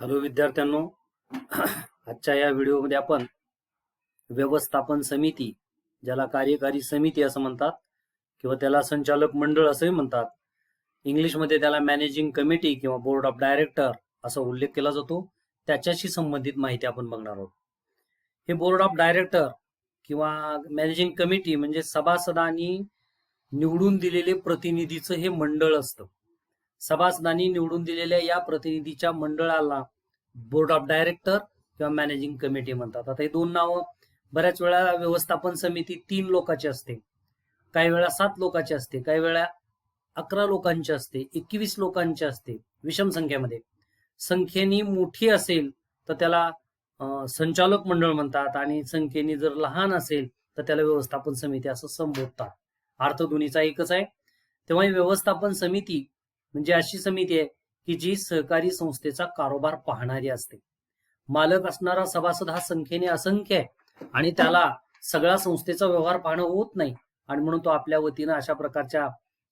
Hello विद्यार्थ्यांनो आजच्या या व्हिडिओमध्ये आपण व्यवस्थापन समिती ज्याला कार्यकारी समिती असं म्हणतात किंवा त्याला संचालक मंडळ असंही म्हणतात. इंग्लिशमध्ये त्याला मॅनेजिंग कमिटी किंवा बोर्ड ऑफ डायरेक्टर असा उल्लेख केला जातो. त्याच्याशी संबंधित माहिती आपण बघणार आहोत. हे बोर्ड ऑफ डायरेक्टर किंवा मॅनेजिंग कमिटी म्हणजे सभासदांनी निवडून दिलेले प्रतिनिधीचं हे मंडळ असतं. सभासदांनी निवडून दिलेल्या या प्रतिनिधीच्या मंडळाला बोर्ड ऑफ डायरेक्टर किंवा मॅनेजिंग कमिटी म्हणतात. आता हे दोन नावं बऱ्याच वेळा व्यवस्थापन समिती तीन लोकांची असते. काही वेळा सात लोकांची असते काही वेळा अकरा लोकांची असते एकवीस लोकांची असते विषम संख्येमध्ये. संख्येनी मोठी असेल तर त्याला संचालक मंडळ म्हणतात आणि संख्येने जर लहान असेल तर त्याला व्यवस्थापन समिती असं संबोधतात. अर्थ दोन्हीचा एकच आहे. तेव्हा व्यवस्थापन समिती म्हणजे अशी समिती आहे की जी सहकारी संस्थेचा कारोबार पाहणारी असते. मालक असणारा सभासद हा संख्येने असंख्य आहे आणि त्याला सगळ्या संस्थेचा व्यवहार पाहणं होत नाही आणि म्हणून तो आपल्या वतीनं अशा प्रकारच्या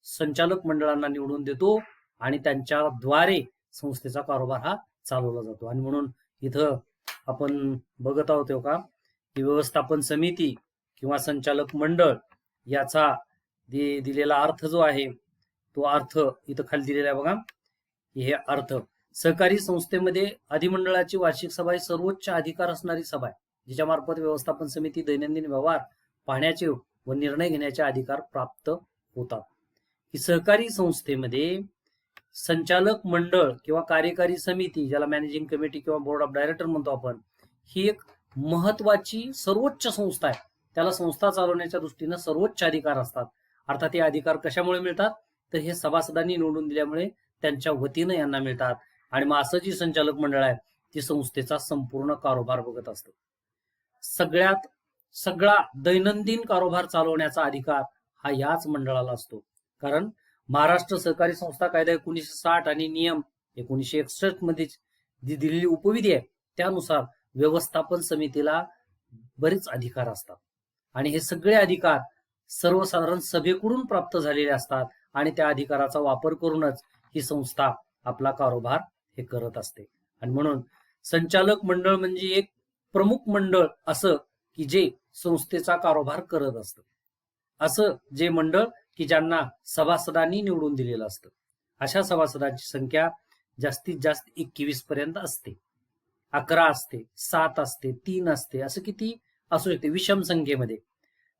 संचालक मंडळांना निवडून देतो आणि त्यांच्याद्वारे संस्थेचा कारोबार हा चालवला जातो. आणि म्हणून इथं आपण बघत आहोत हो का की व्यवस्थापन समिती किंवा संचालक मंडळ याचा दि- दिलेला अर्थ जो आहे तो अर्थ इथं खाली दिलेला आहे बघा. हे अर्थ. सहकारी संस्थेमध्ये अधिमंडळाची वार्षिक सभा ही सर्वोच्च अधिकार असणारी सभा आहे जिच्या मार्फत व्यवस्थापन समिती दैनंदिन व्यवहार पाहण्याचे व निर्णय घेण्याचे अधिकार प्राप्त होतात. ही सहकारी संस्थेमध्ये संचालक मंडळ किंवा कार्यकारी समिती ज्याला मॅनेजिंग कमिटी किंवा बोर्ड ऑफ डायरेक्टर म्हणतो आपण ही एक महत्वाची सर्वोच्च संस्था आहे. त्याला संस्था चालवण्याच्या दृष्टीनं सर्वोच्च अधिकार असतात. अर्थात हे अधिकार कशामुळे मिळतात? तर हे सभासदांनी निवडून दिल्यामुळे त्यांच्या वतीनं यांना मिळतात. आणि मग असं जी संचालक मंडळ आहे ती संस्थेचा संपूर्ण कारोबार बघत असतो. सगळ्यात सगळा दैनंदिन कारोबार चालवण्याचा अधिकार हा याच मंडळाला असतो. कारण महाराष्ट्र सहकारी संस्था कायदा एकोणीसशे साठ आणि नियम एकोणीसशे एकसष्टमध्ये जी दिलेली उपविधी आहे त्यानुसार व्यवस्थापन समितीला बरेच अधिकार असतात. आणि हे सगळे अधिकार सर्वसाधारण सभेकडून प्राप्त झालेले असतात. आणि त्या अधिकाराचा वापर करूनच ही संस्था आपला कारोबार हे करत असते. आणि म्हणून संचालक मंडळ म्हणजे एक प्रमुख मंडळ असं की जे संस्थेचा कारोबार करत असतं. असं जे मंडळ की ज्यांना सभासदांनी निवडून दिलेलं असतं. अशा सभासदांची संख्या जास्तीत जास्त एकवीस पर्यंत असते. अकरा असते सात असते तीन असते असं किती असू शकते विषम संख्येमध्ये.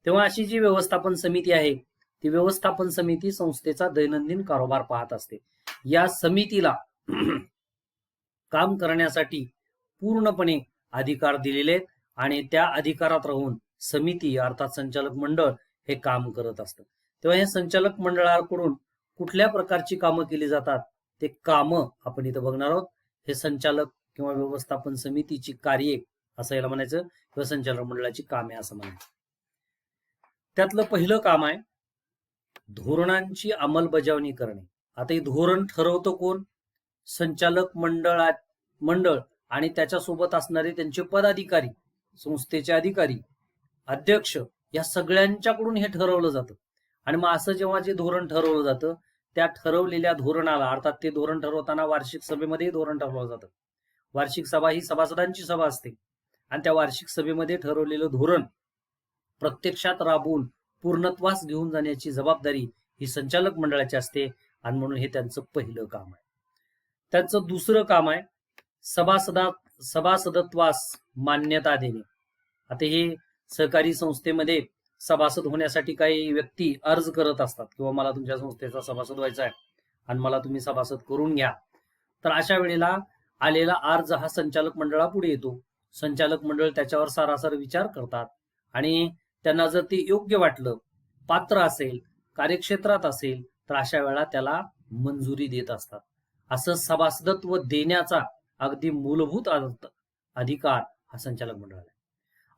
तेव्हा अशी जी व्यवस्थापन समिती आहे ती व्यवस्थापन समिती संस्थेचा दैनंदिन कारोबार पाहत असते. या समितीला काम करण्यासाठी पूर्णपणे अधिकार दिलेले आहेत आणि त्या अधिकारात राहून समिती अर्थात संचालक मंडळ हे काम करत असतं. तेव्हा हे संचालक मंडळाकडून कुठल्या प्रकारची कामं केली जातात ते कामं आपण इथं बघणार आहोत. हे संचालक किंवा व्यवस्थापन समितीची कार्ये असं याला म्हणायचं किंवा संचालक मंडळाची कामे असं म्हणायचं. त्यातलं पहिलं काम आहे धोरणांची अंमलबजावणी करणे. आता हे धोरण ठरवतं कोण? संचालक मंडळात मंडळ आणि त्याच्यासोबत असणारे त्यांचे पदाधिकारी संस्थेचे अधिकारी अध्यक्ष या सगळ्यांच्याकडून हे ठरवलं जातं. आणि मग असं जेव्हा जे धोरण ठरवलं जातं त्या ठरवलेल्या धोरणाला अर्थात ते धोरण ठरवताना वार्षिक सभेमध्ये धोरण ठरवलं जातं. वार्षिक सभा ही सभासदांची सभा असते. आणि त्या वार्षिक सभेमध्ये ठरवलेलं धोरण प्रत्यक्षात राबवून पूर्णत्वास घेऊन जाण्याची जबाबदारी ही संचालक मंडळाची असते आणि म्हणून हे त्यांचं पहिलं काम आहे. त्यांचं दुसरं काम आहे सभासदा सभासदत्वास मान्यता देणे. आता हे सहकारी संस्थेमध्ये सभासद होण्यासाठी काही व्यक्ती अर्ज करत असतात किंवा मला तुमच्या संस्थेचा सभासद व्हायचा आहे आणि मला तुम्ही सभासद करून घ्या. तर अशा वेळेला आलेला अर्ज हा संचालक मंडळापुढे येतो. संचालक मंडळ त्याच्यावर सारासार विचार करतात आणि त्यांना जर ते योग्य वाटलं पात्र असेल कार्यक्षेत्रात असेल तर अशा वेळा त्याला मंजुरी देत असतात. असं सभासदत्व देण्याचा अगदी मूलभूत अधिकार हा संचालक मंडळाला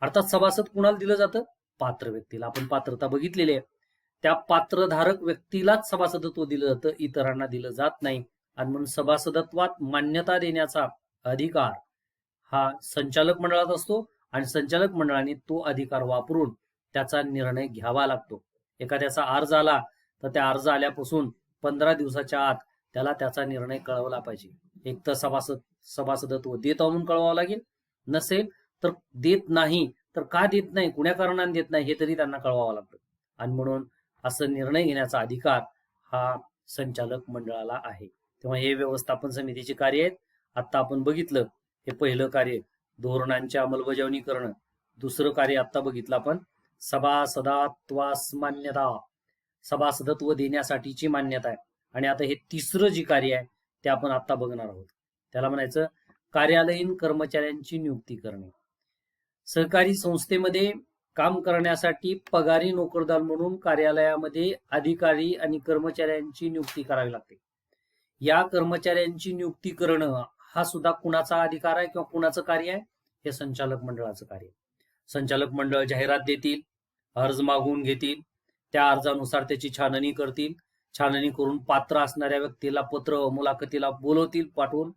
अर्थात सभासद कुणाला दिलं जातं? पात्र व्यक्तीला. आपण पात्रता बघितलेली आहे. त्या पात्रधारक व्यक्तीलाच सभासदत्व दिलं जातं इतरांना दिलं जात नाही. आणि म्हणून सभासदत्वात मान्यता देण्याचा अधिकार हा संचालक मंडळात असतो आणि संचालक मंडळाने तो अधिकार वापरून त्याचा निर्णय घ्यावा लागतो. एखाद्याचा अर्ज आला तर त्या अर्ज आल्यापासून पंधरा दिवसाच्या आत त्याला त्याचा निर्णय कळवला पाहिजे. एक तर सभासद सभासदत्व देत म्हणून कळवावं लागेल. नसेल तर देत नाही तर का देत नाही कुण्या कारणाने देत नाही हे तरी त्यांना कळवावं लागतं. आणि म्हणून असं निर्णय घेण्याचा अधिकार हा संचालक मंडळाला आहे. तेव्हा हे व्यवस्थापन समितीचे कार्य आहेत. आता आपण बघितलं हे पहिलं कार्य धोरणांची अंमलबजावणी करणं. दुसरं कार्य आता बघितलं आपण. सभासदात्वास मान्यता सभासदत्व देण्यासाठीची मान्यता आहे. आणि आता हे तिसरं जी कार्य आहे ते आपण आता बघणार आहोत. त्याला म्हणायचं कार्यालयीन कर्मचाऱ्यांची नियुक्ती करणे. सहकारी संस्थेमध्ये काम करण्यासाठी पगारी नोकरदार म्हणून कार्यालयामध्ये अधिकारी आणि कर्मचाऱ्यांची नियुक्ती करावी लागते. या कर्मचाऱ्यांची नियुक्ती करणं हा सुद्धा कुणाचा अधिकार आहे किंवा कुणाचं कार्य आहे? हे संचालक मंडळाचं कार्य आहे. संचालक मंडळ जाहिरात देतील अर्ज मागवून घेतील त्या अर्जानुसार त्याची छाननी करतील. छाननी करून पात्र असणाऱ्या व्यक्तीला पत्र मुलाखतीला बोलवतील पाठवून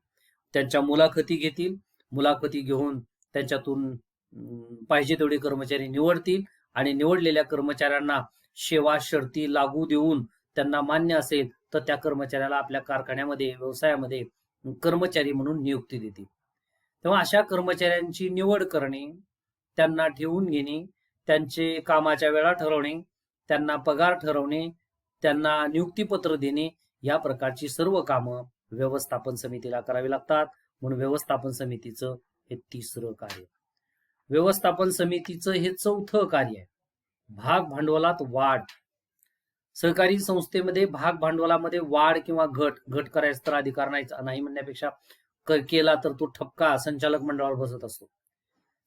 त्यांच्या मुलाखती घेतील. मुलाखती घेऊन त्यांच्यातून पाहिजे तेवढे कर्मचारी निवडतील आणि निवडलेल्या कर्मचाऱ्यांना सेवा शर्ती लागू देऊन त्यांना मान्य असेल तर त्या कर्मचाऱ्याला आपल्या कारखान्यामध्ये व्यवसायामध्ये कर्मचारी म्हणून नियुक्ती देतील. तेव्हा अशा कर्मचाऱ्यांची निवड करणे त्यांना ठेवून घेणे त्यांचे कामाच्या वेळा ठरवणे त्यांना पगार ठरवणे त्यांना नियुक्तीपत्र देणे या प्रकारची सर्व कामं व्यवस्थापन समितीला करावी लागतात. म्हणून व्यवस्थापन समितीचं हे तिसरं कार्य. व्यवस्थापन समितीचं हे चौथं कार्य आहे. भाग भांडवलात वाढ. सहकारी संस्थेमध्ये भाग भांडवलामध्ये वाढ किंवा घट घट करायचा तर अधिकार नाही नाही म्हणण्यापेक्षा केला तर तो ठपका संचालक मंडळावर बसत असतो.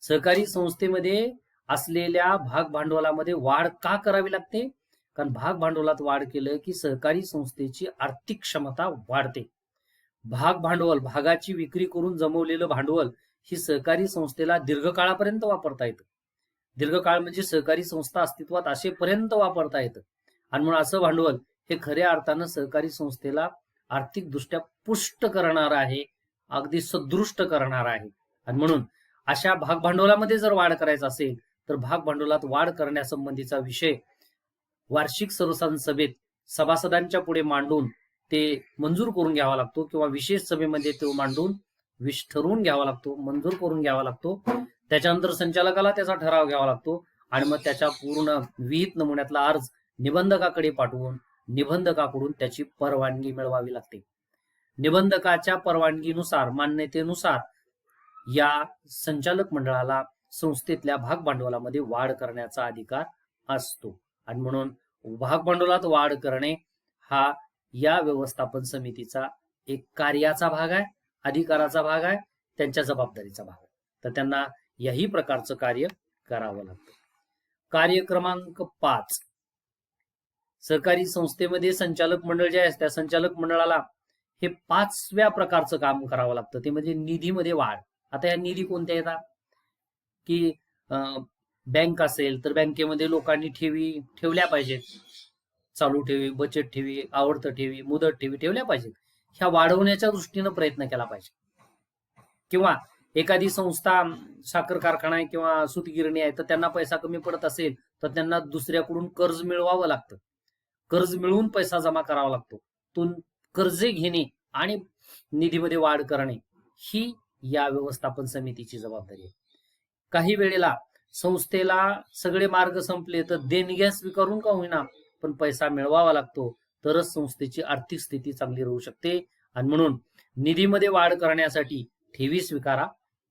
सहकारी संस्थेमध्ये असलेल्या भाग भांडवलामध्ये वाढ का करावी लागते? कारण भाग भांडवलात वाढ केलं की सहकारी संस्थेची आर्थिक क्षमता वाढते. भाग भांडवल भागाची विक्री करून जमवलेलं भांडवल ही सहकारी संस्थेला दीर्घकाळापर्यंत वापरता येतं. दीर्घकाळ म्हणजे सहकारी संस्था अस्तित्वात असेपर्यंत वापरता येतं. आणि म्हणून असं भांडवल हे खऱ्या अर्थानं सहकारी संस्थेला आर्थिकदृष्ट्या पुष्ट करणार आहे अगदी सदृष्ट करणार आहे. आणि म्हणून अशा भाग भांडवलामध्ये जर वाढ करायचा असेल तर भाग भांडवलात वाढ करण्यासंबंधीचा विषय वार्षिक सर्वसाधारण सभेत सभासदांच्या पुढे मांडून ते मंजूर करून घ्यावा लागतो किंवा विशेष सभेमध्ये तो मांडून विश ठरवून घ्यावा लागतो मंजूर करून घ्यावा लागतो. त्याच्यानंतर संचालकाला त्याचा ठराव घ्यावा लागतो आणि मग त्याच्या पूर्ण विहित नमुन्यातला अर्ज निबंधकाकडे पाठवून निबंधकाकडून त्याची परवानगी मिळवावी लागते. निबंधकाच्या परवानगीनुसार मान्यतेनुसार या संचालक मंडळाला संस्थेतल्या भाग भांडवलामध्ये वाढ करण्याचा अधिकार असतो. आणि म्हणून भाग भांडवलात वाढ करणे हा या व्यवस्थापन समितीचा एक कार्याचा भाग आहे अधिकाराचा भाग आहे त्यांच्या जबाबदारीचा भाग आहे. तर त्यांना याही प्रकारचं कार्य करावं लागतं. कार्य क्रमांक पाच. सहकारी संस्थेमध्ये संचालक मंडळ जे आहे त्या संचालक मंडळाला हे पाचव्या प्रकारचं काम करावं लागतं. ते म्हणजे निधीमध्ये वाढ. आता या निधी कोणत्या येतात की अं, बँक असेल तर बँकेमध्ये लोकांनी ठेवी ठेवल्या पाहिजेत. चालू ठेवी बचत ठेवी आवडतं ठेवी मुदत ठेवी ठेवल्या पाहिजेत. ह्या वाढवण्याच्या दृष्टीनं प्रयत्न केला पाहिजे. किंवा एखादी संस्था साखर कारखाना आहे किंवा सुतगिरणी आहे तर त्यांना पैसा कमी पडत असेल तर त्यांना दुसऱ्याकडून कर्ज मिळवावं लागतं. कर्ज मिळवून पैसा जमा करावा लागतो. तो कर्जे घेणे आणि निधीमध्ये वाढ करणे ही या व्यवस्थापन समितीची जबाबदारी आहे. काही वेळेला संस्थेला सगळे मार्ग संपले तर देणग्या स्वीकारून का होईना? पण पैसा मिळवावा लागतो तरच संस्थेची आर्थिक स्थिती चांगली राहू शकते. आणि म्हणून निधीमध्ये वाढ करण्यासाठी ठेवी स्वीकारा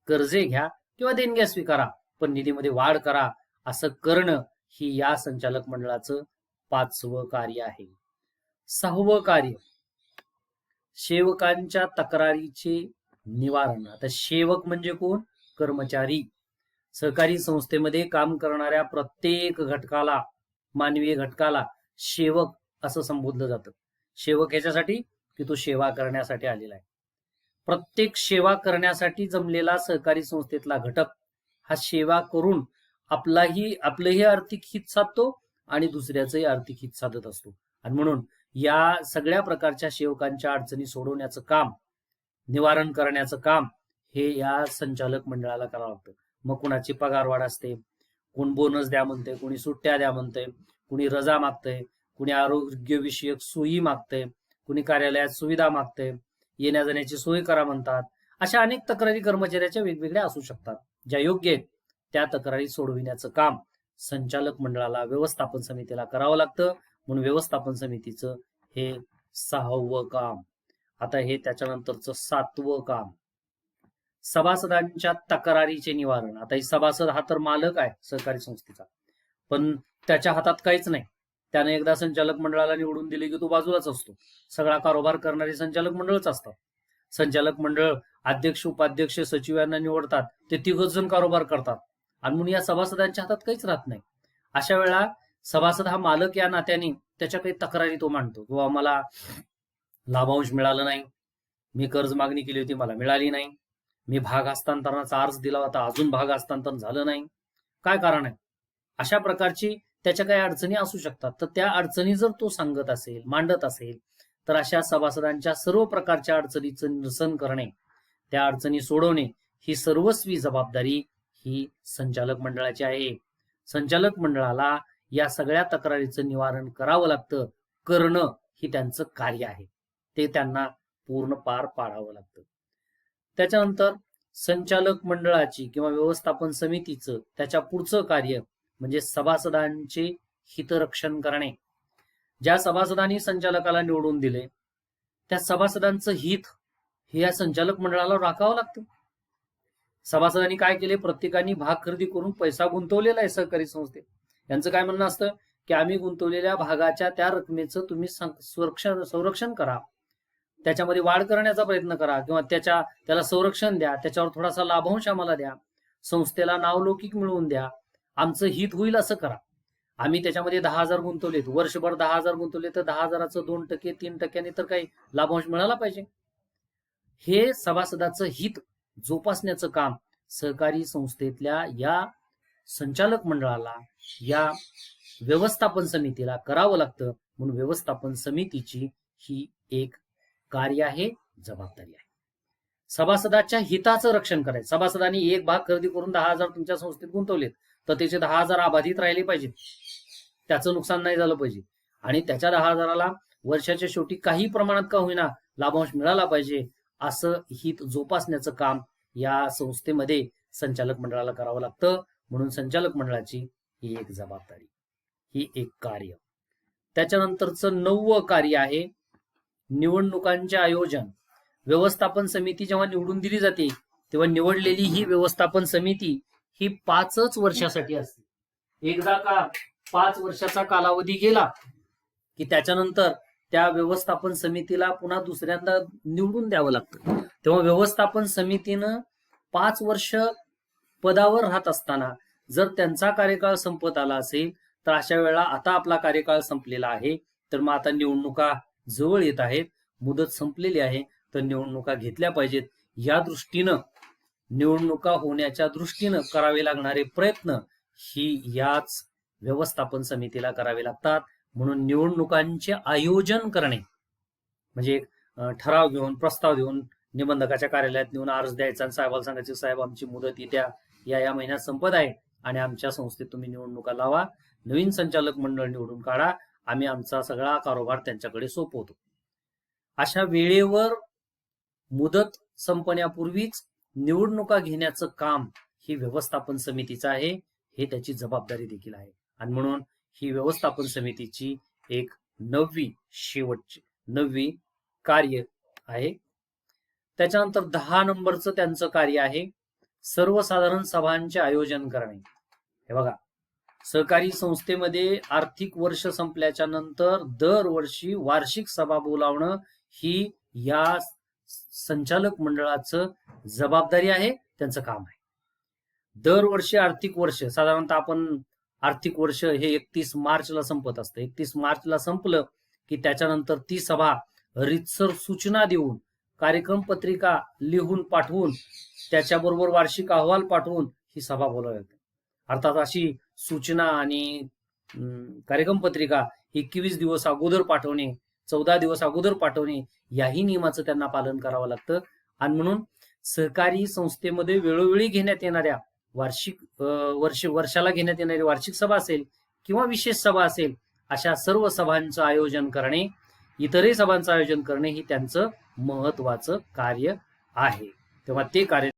कर्जे घ्या किंवा देणग्या स्वीकारा पण निधीमध्ये वाढ करा असं करणं ही या संचालक मंडळाचं पाचवं कार्य आहे. सहावं कार्य. सेवकांच्या तक्रारीचे निवारण. आता सेवक म्हणजे कोण? कर्मचारी. सहकारी संस्थेमध्ये काम करणाऱ्या प्रत्येक घटकाला मानवीय घटकाला सेवक असं संबोधलं जातं. सेवक याच्यासाठी की तो सेवा करण्यासाठी आलेला आहे. प्रत्येक सेवा करण्यासाठी जमलेला सहकारी संस्थेतला घटक हा सेवा करून आपलाही आपलंही आर्थिक हित साधतो आणि दुसऱ्याचंही आर्थिक हित साधत असतो. आणि म्हणून या सगळ्या प्रकारच्या सेवकांच्या अडचणी सोडवण्याचं काम निवारण करण्याचं काम हे या संचालक मंडळाला करावं लागतं. मग कुणाची पगारवाढ असते? कोण बोनस द्या म्हणते कोणी सुट्ट्या द्या म्हणते कुणी रजा मागतंय? कुणी आरोग्यविषयक सोयी मागतंय? कुणी कार्यालयात सुविधा मागतंय? येण्या जाण्याची सोय करा म्हणतात. अशा अनेक तक्रारी कर्मचाऱ्याच्या वेगवेगळ्या असू शकतात. ज्या योग्य आहेत त्या तक्रारी सोडविण्याचं काम संचालक मंडळाला व्यवस्थापन समितीला करावं लागतं. म्हणून व्यवस्थापन समितीचं हे सहावं काम. आता हे त्याच्यानंतरचं सातवं काम. सभासदांच्या तक्रारीचे निवारण. आता ही सभासद हा तर मालक आहे सहकारी संस्थेचा. पण त्याच्या हातात काहीच नाही. त्याने एकदा संचालक मंडळाला निवडून दिले की तो बाजूलाच असतो. सगळा कारोबार करणारे संचालक मंडळच असतात. संचालक मंडळ अध्यक्ष उपाध्यक्ष सचिव यांना निवडतात. ते तिघच जण कारोबार करतात. आणि म्हणून या सभासदांच्या हातात काहीच राहत नाही. अशा वेळा सभासद हा मालक या नात्याने त्याच्या काही तक्रारी तो मांडतो. किंवा मला लाभांश मिळाला नाही. मी कर्ज मागणी केली होती मला मिळाली नाही. मी भाग हस्तांतरणाचा अर्ज दिला होता अजून भाग हस्तांतरण झालं नाही. काय कारण आहे? अशा प्रकारची त्याच्या काही अडचणी असू शकतात. तर त्या अडचणी जर तो सांगत असेल मांडत असेल तर अशा सभासदांच्या सर्व प्रकारच्या अडचणीचं निरसन करणे त्या अडचणी सोडवणे ही सर्वस्वी जबाबदारी ही संचालक मंडळाची आहे. संचालक मंडळाला या सगळ्या तक्रारीचं निवारण करावं लागतं. करणं ही त्यांचं कार्य आहे. ते त्यांना पूर्ण पार पाडावं लागतं. त्याच्यानंतर संचालक मंडळाची किंवा व्यवस्थापन समितीचं त्याच्या पुढचं कार्य म्हणजे सभासदांचे हितरक्षण करणे. ज्या सभासदांनी संचालकाला निवडून दिले त्या सभासदांचं हित हे या संचालक मंडळाला राखावं लागतं. सभासदांनी काय केले? प्रत्येकाने भाग खरेदी करून पैसा गुंतवलेला आहे सहकारी संस्थेत यांचं काय म्हणणं असतं? की आम्ही गुंतवलेल्या भागाच्या त्या रकमेचं तुम्ही संरक्षण संरक्षण करा. त्याच्यामध्ये वाढ करण्याचा प्रयत्न करा किंवा त्याच्या त्याला संरक्षण द्या त्याच्यावर थोडासा लाभांश आम्हाला द्या. संस्थेला नावलौकिक मिळवून द्या. आमचं हित होईल असं करा. आम्ही त्याच्यामध्ये दहा हजार गुंतवलेत. वर्षभर दहा हजार गुंतवले तर दहा हजाराचं दोन टक्के तीन टक्क्याने तर काही लाभांश मिळाला पाहिजे. हे सभासदाचं हित जोपासण्याचं काम सहकारी संस्थेतल्या या संचालक मंडळाला या व्यवस्थापन समितीला करावं लागतं. म्हणून व्यवस्थापन समितीची ही एक कार्य आहे जबाबदारी आहे. सभासदाच्या हिताचं रक्षण करायचं. सभासदांनी एक भाग खरेदी करून दहा हजार तुमच्या संस्थेत गुंतवलेत. तर त्याचे दहा हजार अबाधित राहिले पाहिजेत. त्याचं नुकसान नाही झालं पाहिजे. आणि त्याच्या दहा हजाराला वर्षाच्या शेवटी काही प्रमाणात का होईना लाभांश मिळाला पाहिजे असं हित जोपासण्याचं काम या संस्थेमध्ये संचालक मंडळाला करावं लागतं. म्हणून संचालक मंडळाची ही एक जबाबदारी ही एक कार्य. त्याच्यानंतरचं नववं कार्य आहे निवडणुकांचे आयोजन. व्यवस्थापन समिती जेव्हा निवडून दिली जाते तेव्हा निवडलेली ही व्यवस्थापन समिती ही पाचच वर्षासाठी असते. एकदा का पाच वर्षाचा कालावधी गेला की त्याच्यानंतर त्या व्यवस्थापन समितीला पुन्हा दुसऱ्यांदा निवडून द्यावं लागतं. तेव्हा व्यवस्थापन समितीनं पाच वर्ष पदावर राहत असताना जर त्यांचा कार्यकाळ संपत आला असेल तर अशा वेळा आता आपला कार्यकाळ संपलेला आहे. तर मग आता निवडणुका जवळ येत आहेत मुदत संपलेली आहे तर निवडणुका घेतल्या पाहिजेत. या दृष्टीनं निवडणुका होण्याच्या दृष्टीनं करावे लागणारे प्रयत्न ही याच व्यवस्थापन समितीला करावे लागतात. म्हणून निवडणुकांचे आयोजन करणे म्हणजे ठराव घेऊन प्रस्ताव देऊन निबंधकाच्या कार्यालयात नेऊन अर्ज द्यायचा आणि साहेबाला सांगायचे साहेब आमची मुदत येत्या या या महिन्यात संपत आहे आणि आमच्या संस्थेत तुम्ही निवडणुका लावा. नवीन संचालक मंडळ निवडून काढा. आम्ही आमचा सगळा कारोबार त्यांच्याकडे सोपवतो. अशा वेळेवर मुदत संपण्यापूर्वीच निवडणुका घेण्याचं काम ही व्यवस्थापन समितीचं आहे हे त्याची जबाबदारी देखील आहे. आणि म्हणून ही व्यवस्थापन समितीची एक नववी शेवटची नववी कार्य आहे. त्याच्यानंतर दहा नंबरचं त्यांचं कार्य आहे सर्वसाधारण सभांचे आयोजन करणे. हे बघा सहकारी संस्थेमध्ये आर्थिक वर्ष संपल्याच्या नंतर दरवर्षी वार्षिक सभा बोलावणं ही या संचालक मंडळाचं जबाबदारी आहे त्यांचं काम आहे. दरवर्षी आर्थिक वर्ष साधारणतः आपण आर्थिक वर्ष हे एकतीस मार्चला संपत असतं. एकतीस मार्चला संपलं की त्याच्यानंतर ती सभा रितसर सूचना देऊन कार्यक्रम पत्रिका लिहून पाठवून त्याच्याबरोबर वार्षिक अहवाल पाठवून ही सभा बोलावी लागते. अर्थात अशी सूचना आणि कार्यक्रम पत्रिका एकवीस दिवस अगोदर पाठवणे चौदा दिवस अगोदर पाठवणे याही नियमाचं त्यांना पालन करावं लागतं. आणि म्हणून सहकारी संस्थेमध्ये वेळोवेळी घेण्यात येणाऱ्या वार्षिक अं, वर्ष वर्षाला घेण्यात येणारी वार्षिक सभा असेल किंवा विशेष सभा असेल अशा सर्व सभांचं आयोजन करणे इतरही सभांचं आयोजन करणे हे त्यांचं महत्वाचं कार्य आहे. तेव्हा ते कार्य